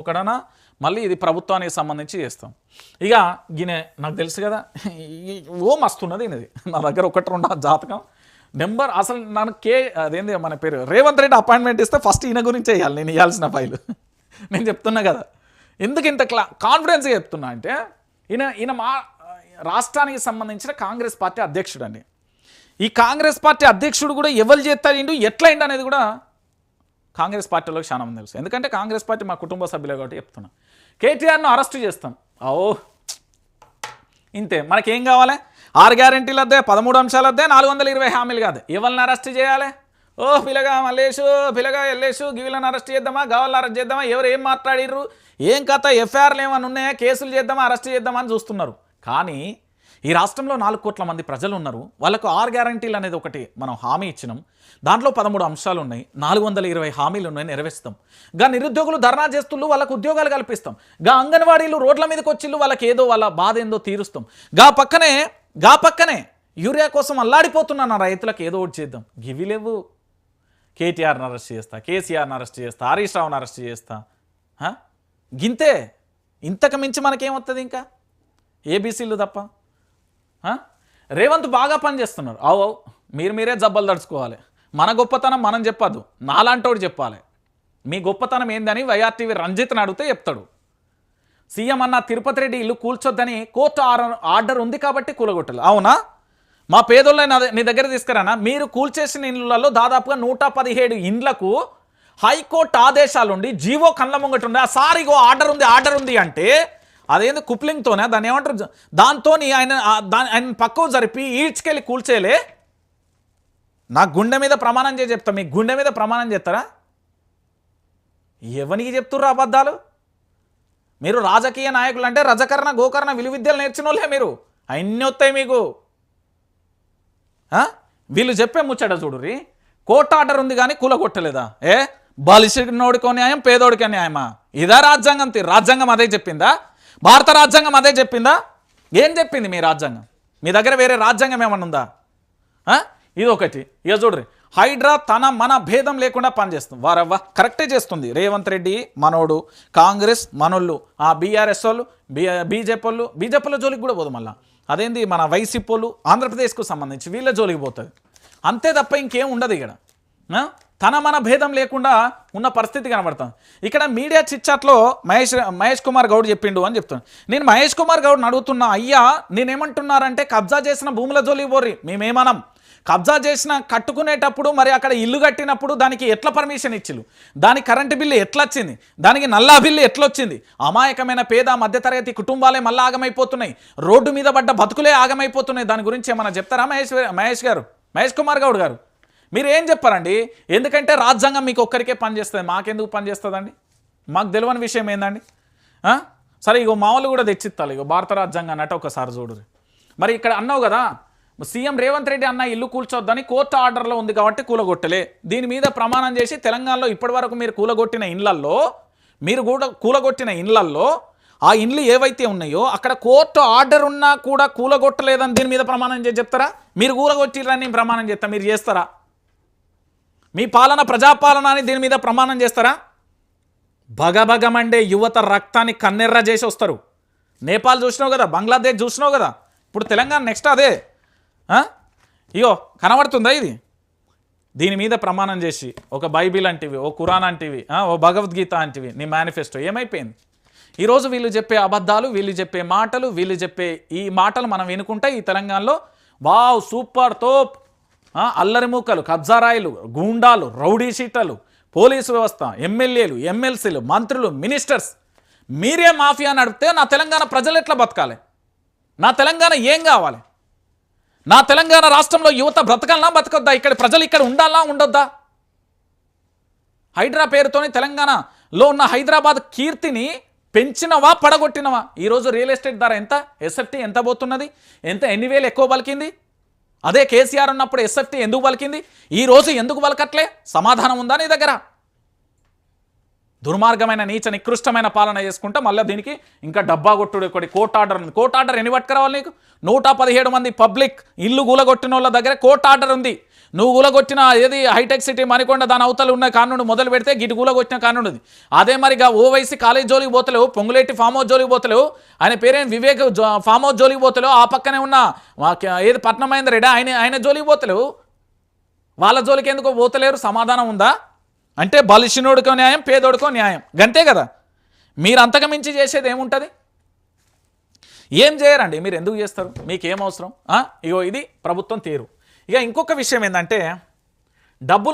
ఒకడనా మళ్ళీ ఇది ప్రభుత్వానికి సంబంధించి చేస్తాం. ఇక గినే నాకు తెలుసు కదా. ఓ మస్తున్నది ఈయనది. నా దగ్గర ఒకటి రెండు జాతకం. నెంబర్ అసలు నన్ను కే అదేంది మన పేరు? రేవంత్ రెడ్డి అపాయింట్మెంట్ ఇస్తే ఫస్ట్ ఈయన గురించి వేయాలి నేను ఇవ్వాల్సిన ఫైల్. నేను చెప్తున్నా కదా. ఎందుకు ఇంత క్లా కాన్ఫిడెన్స్గా చెప్తున్నా అంటే ఈయన ఈయన మా రాష్ట్రానికి సంబంధించిన కాంగ్రెస్ పార్టీ అధ్యక్షుడు అండి ఈ కాంగ్రెస్ పార్టీ అధ్యక్షుడు కూడా ఎవరు చేస్తాడు ఎట్లయింది అనేది కూడా కాంగ్రెస్ పార్టీలోకి చాలా మంది తెలుసు. ఎందుకంటే కాంగ్రెస్ పార్టీ మా కుటుంబ సభ్యులే కాబట్టి చెప్తున్నా. కేటీఆర్ను అరెస్ట్ చేస్తాం. ఓ ఇంతే. మనకేం కావాలి? ఆరు గ్యారెంటీలు అద్దే పదమూడు అంశాలు అద్దే నాలుగు వందల ఇరవై హామీలు కాదు. ఎవరిని అరెస్ట్ చేయాలి? ఓ పిలగా మల్లేషు పిలగా ఎల్లేషు గివిలను అరెస్ట్ చేద్దామా గవర్నర్ అరెస్ట్ చేద్దామా ఎవరు ఏం మాట్లాడిర్రు? ఏం కథ ఎఫ్ఐఆర్లు ఏమైనా ఉన్నాయా? కేసులు చేద్దామా అరెస్ట్ చేద్దామా అని చూస్తున్నారు. కానీ ఈ రాష్ట్రంలో నాలుగు కోట్ల మంది ప్రజలు ఉన్నారు వాళ్ళకు ఆరు గ్యారంటీలు అనేది ఒకటి మనం హామీ ఇచ్చినాం. దాంట్లో పదమూడు అంశాలు ఉన్నాయి. నాలుగు వందల ఇరవై హామీలు ఉన్నాయి నెరవేరుస్తాం. గా నిరుద్యోగులు ధర్నా చేస్తుళ్ళు వాళ్ళకు ఉద్యోగాలు కల్పిస్తాం. గా అంగన్వాడీలు రోడ్ల మీదకి వచ్చిళ్ళు వాళ్ళకి ఏదో వాళ్ళ బాధ ఏందో తీరుస్తాం. గా పక్కనే గా పక్కనే యూరియా కోసం అల్లాడిపోతున్నా నా రైతులకు ఏదో ఒకటి చేద్దాం. గివి లేవు. కేటీఆర్ని అరెస్ట్ చేస్తా కేసీఆర్ని అరెస్ట్ చేస్తా హరీష్ రావుని అరెస్ట్ చేస్తా. గింతే. ఇంతకు మించి మనకేమొస్తుంది ఇంకా? ఏబీసీలు తప్ప? రేవంత్ బాగా పనిచేస్తున్నారు అవు అవు మీరు మీరే జబ్బలు దడుచుకోవాలి మన గొప్పతనం మనం చెప్పద్దు నాలాంటోడు చెప్పాలి. మీ గొప్పతనం ఏందని వైఆర్టీవీ రంజిత్ని అడిగితే చెప్తాడు. సీఎం అన్న తిరుపతి రెడ్డి ఇల్లు కూల్చొద్దని కోర్టు ఆర్డర్ ఆర్డర్ ఉంది కాబట్టి కూలగొట్టాలి. అవునా? మా పేదోళ్ళని నీ దగ్గర తీసుకురానా? మీరు కూల్చేసిన ఇళ్ళలో దాదాపుగా నూట పదిహేడు ఇండ్లకు హైకోర్టు ఆదేశాలుండి జీవో కళ్ళ ముంగట ఉండి ఆ సారిగో ఆర్డర్ ఉంది ఆర్డర్ ఉంది అంటే అదేంది కుప్లింగ్తోనే దాన్ని ఏమంటారు? దాంతో ఆయన దాని ఆయన పక్కకు జరిపి ఈడ్చుకెళ్ళి కూల్చేలే. నా గుండె మీద ప్రమాణం చేసి చెప్తా. మీ గుండె మీద ప్రమాణం చేస్తారా? ఎవరికి చెప్తుర్రు అబద్ధాలు? మీరు రాజకీయ నాయకులు అంటే రజకరణ గోకర్ణ విలువిద్యలు నేర్చిన వాళ్ళే మీరు. అన్నీ వస్తాయి మీకు. వీళ్ళు చెప్పే ముచ్చట చూడుర్రి. కోర్టు ఆర్డర్ ఉంది కానీ కూలగొట్టలేదా? ఏ? బలిసినోడికో న్యాయం పేదోడికో న్యాయమా? ఇదా రాజ్యాంగం రాజ్యాంగం అదే చెప్పిందా? భారత రాజ్యాంగం అదే చెప్పిందా? ఏం చెప్పింది మీ రాజ్యాంగం? మీ దగ్గర వేరే రాజ్యాంగం ఏమన్నా ఉందా? ఇది ఒకటి ఇక చూడ్రి. హైడ్రా తన మన భేదం లేకుండా పనిచేస్తుంది. వారవ్వ కరెక్టే చేస్తుంది. రేవంత్ రెడ్డి మనోడు కాంగ్రెస్ మనోళ్ళు ఆ బీఆర్ఎస్ వాళ్ళు బీ బీజేపీ వాళ్ళు బీజేపీల జోలికి కూడా పోదు మళ్ళీ. అదేంది? మన వైసీపీ వాళ్ళు ఆంధ్రప్రదేశ్కు సంబంధించి వీళ్ళ జోలికి పోతుంది అంతే తప్ప ఇంకేం ఉండదు ఇక్కడ. తన మన భేదం లేకుండా ఉన్న పరిస్థితి కనబడుతుంది ఇక్కడ మీడియా చిచ్చాట్లో మహేష్ మహేష్ కుమార్ గౌడ్ చెప్పిండు అని చెప్తాను. నేను మహేష్ కుమార్ గౌడ్ని అడుగుతున్నా అయ్యా నేనేమంటున్నారంటే కబ్జా చేసిన భూముల జోలి పోర్రి మేమేమనం? కబ్జా చేసిన కట్టుకునేటప్పుడు మరి అక్కడ ఇల్లు కట్టినప్పుడు దానికి ఎట్లా పర్మిషన్ ఇచ్చిలు దానికి కరెంటు బిల్లు ఎట్లా వచ్చింది దానికి నల్లా బిల్లు ఎట్లొచ్చింది? అమాయకమైన పేద మధ్యతరగతి కుటుంబాలే మళ్ళీ ఆగమైపోతున్నాయి. రోడ్డు మీద పడ్డ బతుకులే ఆగమైపోతున్నాయి. దాని గురించి ఏమైనా చెప్తారా మహేష్ మహేష్ గారు? మహేష్ కుమార్ గౌడ్ గారు? మీరు ఏం చెప్పారండి? ఎందుకంటే రాజ్యాంగం మీకు ఒక్కరికే పనిచేస్తుంది మాకెందుకు పనిచేస్తుందండి మాకు తెలియని విషయం ఏందండి? సరే ఇగో మామూలు కూడా తెచ్చిత్తాలి. ఇగో భారత రాజ్యాంగం అన్నట్టు ఒకసారి చూడరు మరి ఇక్కడ అన్నావు కదా సీఎం రేవంత్ రెడ్డి అన్న ఇల్లు కూల్చొద్దని కోర్టు ఆర్డర్లో ఉంది కాబట్టి కూలగొట్టలే. దీని మీద ప్రమాణం చేసి తెలంగాణలో ఇప్పటివరకు మీరు కూలగొట్టిన ఇండ్లల్లో మీరు కూడా కూలగొట్టిన ఇండ్లల్లో ఆ ఇండ్లు ఏవైతే ఉన్నాయో అక్కడ కోర్టు ఆర్డర్ ఉన్నా కూడా కూలగొట్టలేదని దీని మీద ప్రమాణం చేసి చెప్తారా? మీరు కూలగొట్టిరని ప్రమాణం చేస్తా మీరు చేస్తారా? మీ పాలన ప్రజాపాలన అని దీని మీద ప్రమాణం చేస్తారా? భగభగమండే యువత రక్తాన్ని కన్నెర్ర చేసి వస్తారు. నేపాల్ చూసినావు కదా బంగ్లాదేశ్ చూసినావు కదా ఇప్పుడు తెలంగాణ నెక్స్ట్ అదే. ఇగో కనబడుతుందా ఇది? దీని మీద ప్రమాణం చేసి ఒక బైబిల్ అంటివి ఓ ఖురాన్ అంటివి ఓ భగవద్గీత అంటివి నీ మేనిఫెస్టో ఏమైపోయింది? ఈరోజు వీళ్ళు చెప్పే అబద్ధాలు వీళ్ళు చెప్పే మాటలు వీళ్ళు చెప్పే ఈ మాటలు మనం వినుకుంటే ఈ తెలంగాణలో వావ్ సూపర్ తోప్ అల్లరి మూకలు కబ్జారాయిలు గూండాలు రౌడీ షీటలు పోలీసు వ్యవస్థ ఎమ్మెల్యేలు ఎమ్మెల్సీలు మంత్రులు మినిస్టర్స్ మీరే మాఫియా నడిపితే నా తెలంగాణ ప్రజలు ఎట్లా బతకాలి? నా తెలంగాణ ఏం కావాలి? నా తెలంగాణ రాష్ట్రంలో యువత బ్రతకాలనా బతకొద్దా? ఇక్కడ ప్రజలు ఇక్కడ ఉండాలా ఉండొద్దా? హైడ్రా పేరుతోని తెలంగాణలో ఉన్న హైదరాబాద్ కీర్తిని పెంచినవా పడగొట్టినవా? ఈరోజు రియల్ ఎస్టేట్ ధర ఎంత? ఎస్ఎఫ్టీ ఎంత పోతున్నది? ఎంత? ఎన్ని వేలు ఎక్కువ పలికింది? అదే కేసీఆర్ ఉన్నప్పుడు ఎస్ఎఫ్టీ ఎందుకు పలికింది ఈ రోజు ఎందుకు పలకట్లే సమాధానం ఉందా నీ దగ్గర? దుర్మార్గమైన నీచ నికృష్టమైన పాలన చేసుకుంటే మళ్ళీ దీనికి ఇంకా డబ్బా కొట్టుడు ఒకటి కోర్ట్ ఆర్డర్ ఉంది. కోర్ట్ ఆర్డర్ ఎన్ని పట్టుకురావాలి నీకు? నూట పదిహేడు మంది పబ్లిక్ ఇల్లు గూలగొట్టిన వాళ్ళ దగ్గర కోర్ట్ ఆర్డర్ ఉంది. నువ్వు కూలగొట్టిన ఏది హైటెక్ సిటీ మణికొండ దాని అవతలు ఉన్న కానుండి మొదలు పెడితే గిటి కూలగొట్టిన కానుండి అదే మరిగా ఓవైసీ కాలేజ్ జోలికి పోతలేవు పొంగులేటి ఫామ్ హౌస్ జోలికి పోతలేవు ఆయన పేరేం వివేక్ జో- ఫామ్ హౌస్ జోలికి పోతలేవు ఆ పక్కనే ఉన్న మా- ఏది పట్నమైంది రెడీ ఆయన ఆయన జోలికి పోతలేవు. వాళ్ళ జోలికి ఎందుకు పోతలేరు? సమాధానం ఉందా? అంటే బలిసినోడికో న్యాయం పేదోడికో న్యాయం. గంతే కదా? మీరు అంతకమించి చేసేది ఏముంటుంది? ఏం చేయరండి? మీరు ఎందుకు చేస్తారు? మీకేం అవసరం? ఆ? ఇగో ఇది ప్రభుత్వం తీరు. ఇక ఇంకొక విషయం ఏంటంటే డబ్బులు